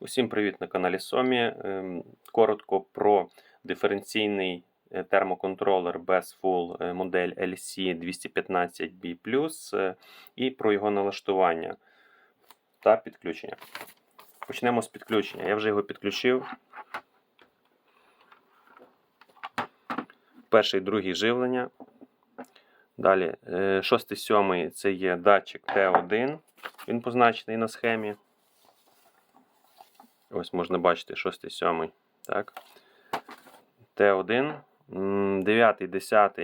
Усім привіт на каналі Сомі. Ем, Коротко про диференційний е, термоконтролер Full е, модель LC215B е, і про його налаштування та підключення. Почнемо з підключення. Я вже його підключив. Перший, другий живлення. Далі, шостий, сьомий це є датчик Т1. Він позначений на схемі. Ось можна бачити 6, 7. Так. Т1. 9, 10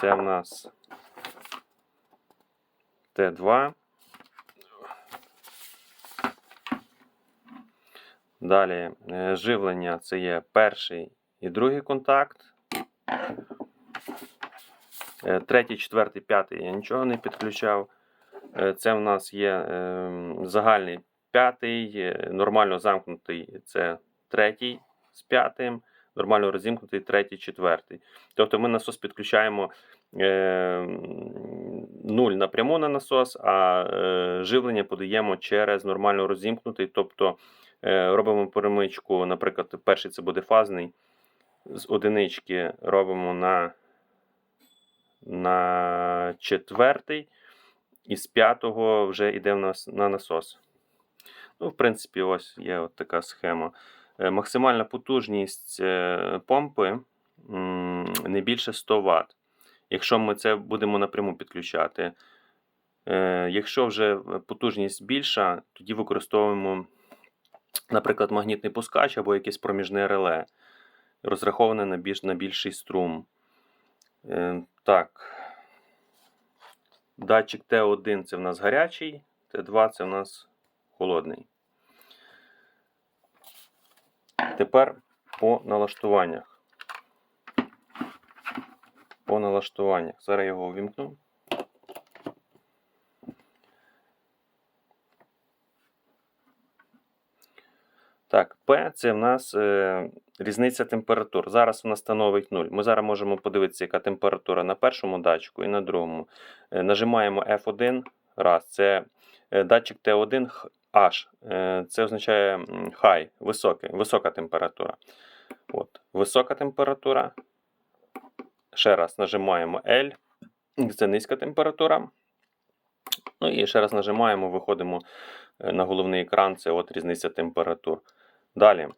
це в нас Т2. Далі е, живлення це є перший і другий контакт. Е, Третій, четвертий, п'ятий я нічого не підключав. Е, Це в нас є ем, загальний п'ятий, е, нормально замкнутий це третій з п'ятим, нормально розімкнутий третій, четвертий. Тобто ми насос підключаємо е, нуль напряму на насос, а е, живлення подаємо через нормально розімкнутий. Тобто е, робимо перемичку, наприклад, перший це буде фазний. З одинички робимо на, на четвертий, і з п'ятого вже йде на насос. Ну, В принципі, ось є от така схема. Е, Максимальна потужність е, помпи не більше 100 Вт. Якщо ми це будемо напряму підключати. Е, Якщо вже потужність більша, тоді використовуємо, наприклад, магнітний пускач або якесь проміжне реле, розраховане на більш, на більший струм. Так. Датчик Т1 це в нас гарячий, Т2 це в нас холодний. Тепер по налаштуваннях. По налаштуваннях. Зараз його увімкну. Так, P це в нас е, різниця температур. Зараз вона становить 0. Ми зараз можемо подивитися, яка температура на першому датчику і на другому. Е, нажимаємо F1 раз. Це е, датчик T1 H. Е, це означає high, високий, висока температура. От, Висока температура. Ще раз нажимаємо L. Це низька температура. Ну і ще раз нажимаємо, виходимо е, на головний екран. Це от різниця температур. Далі,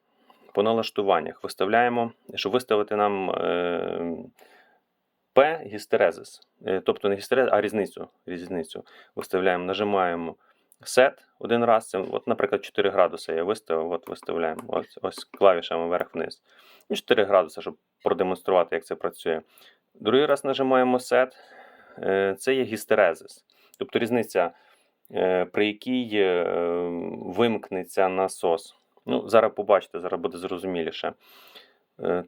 по налаштуваннях виставляємо, щоб виставити нам е, P гістерезис. Тобто не гістерезис, а різницю. різницю. Виставляємо, нажимаємо Set один раз. Це, от, наприклад, 4 градуси я виставив, от виставляємо ось, ось клавішами вверх-вниз. І 4 градуси, щоб продемонструвати, як це працює. Другий раз нажимаємо Set. Е, Це є гістерезис. Тобто різниця, е, при якій е, вимкнеться насос. Ну, Зараз побачите, зараз буде зрозуміліше.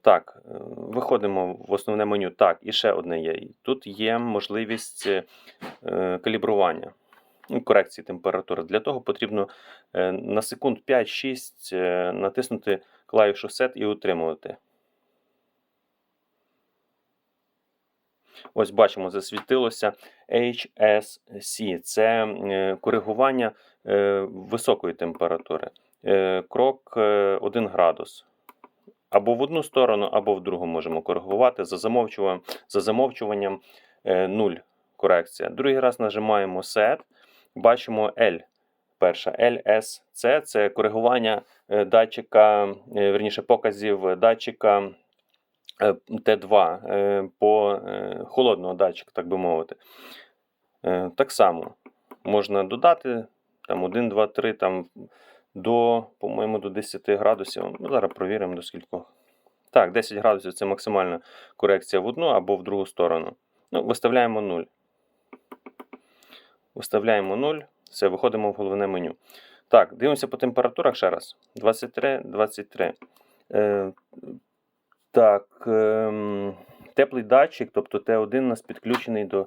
Так, виходимо в основне меню. Так, і ще одне є. Тут є можливість калібрування, корекції температури. Для того потрібно е, на секунд 5-6 е, натиснути клавішу Set і утримувати. Ось бачимо, засвітилося HSC. Це е, коригування високої температури. Крок 1 градус. Або в одну сторону, або в другу можемо коригувати. За замовчуванням, за замовчуванням 0 корекція. Другий раз нажимаємо Set. Бачимо L. Перша LSC це коригування е, датчика, е, верніше показів датчика е, Т2 е, по холодного датчика, так би мовити. Так само можна додати там 1, 2, 3 там, до, по-моєму, до 10 градусів. Ну, зараз провіримо до скількох. Так, 10 градусів це максимальна корекція в одну або в другу сторону. Ну, Виставляємо 0. Виставляємо 0. Все, виходимо в головне меню. Так, дивимося по температурах ще раз. 23, 23. Е, так, е, теплий датчик, тобто Т1 у нас підключений до,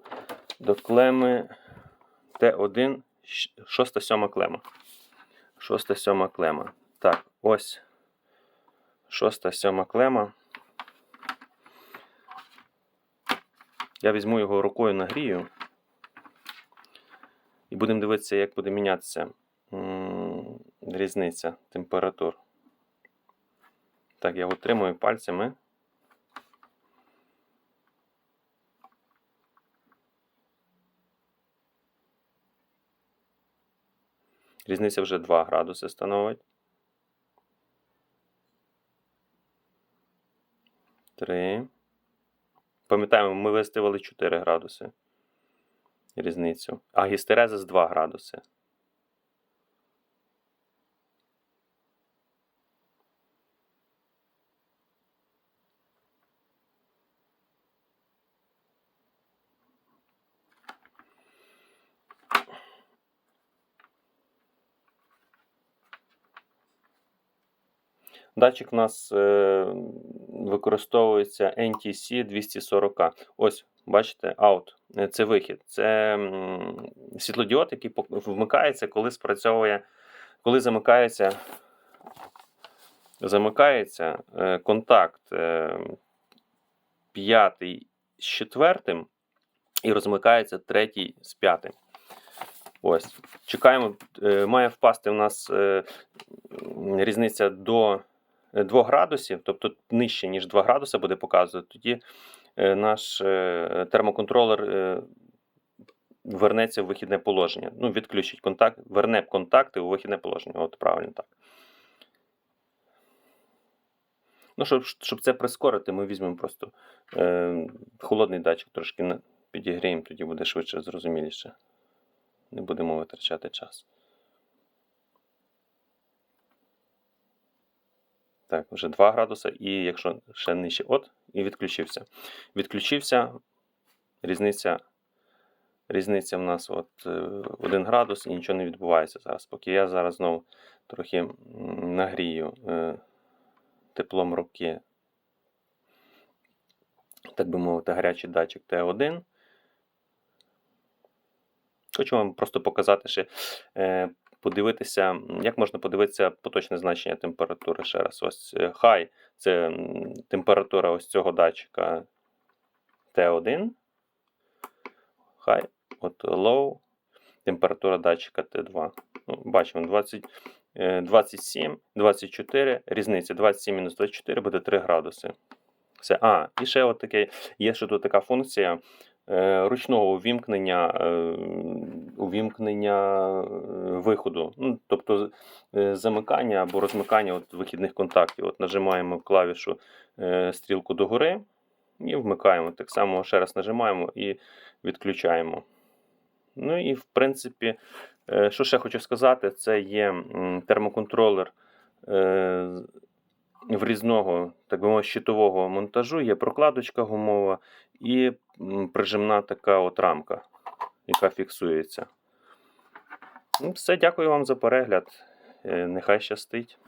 до клеми Т1, 6-7 клема. 6-7 клема. Так, ось 6-7 клема. Я візьму його рукою нагрію. Будемо дивитися, як буде мінятися різниця температур. Так, я утримую пальцями. Різниця вже 2 градуси становить. 3. Пам'ятаємо, ми виставили 4 градуси. Різницю. А гістерезис 2 градуси. Датчик у нас е, використовується NTC 240. Ось, бачите, out. Е, Це вихід. Це світлодіод, який вмикається, коли спрацьовує, коли замикається, замикається е, контакт е, п'ятий з четвертим і розмикається третій з п'ятим. Ось. Чекаємо, має впасти у нас різниця до 2 градусів, тобто нижче, ніж 2 градуси буде показувати, тоді наш е, термоконтролер е, вернеться в вихідне положення. Ну, відключить контакт, верне контакти у вихідне положення. От правильно так. Ну, щоб, щоб це прискорити, ми візьмемо просто е, холодний датчик, трошки підігріємо, тоді буде швидше, зрозуміліше. Не будемо витрачати час. Так, вже 2 градуси, і якщо ще нижче, от, і відключився. Відключився, різниця, різниця в нас от 1 градус і нічого не відбувається зараз. Поки я зараз знову трохи нагрію е, теплом руки, так би мовити, гарячий датчик Т1. Хочу вам просто показати ще, е, подивитися, як можна подивитися поточне значення температури ще раз. Ось е, high – це температура ось цього датчика Т1. High, от low, температура датчика Т2. Ну, бачимо 20, е, 27, 24, різниця 27 мінус 24 буде 3 градуси. Все. А, і ще от таке, є ще тут така функція ручного увімкнення, е, увімкнення е, виходу. Ну, тобто е, замикання або розмикання от вихідних контактів. От нажимаємо клавішу е, стрілку догори і вмикаємо. Так само ще раз нажимаємо і відключаємо. Ну і в принципі, е, що ще хочу сказати, це є термоконтролер е, врізного, так би мовити, щитового монтажу, є прокладочка гумова і прижимна така от рамка, яка фіксується. Ну, все, дякую вам за перегляд. Е, Нехай щастить.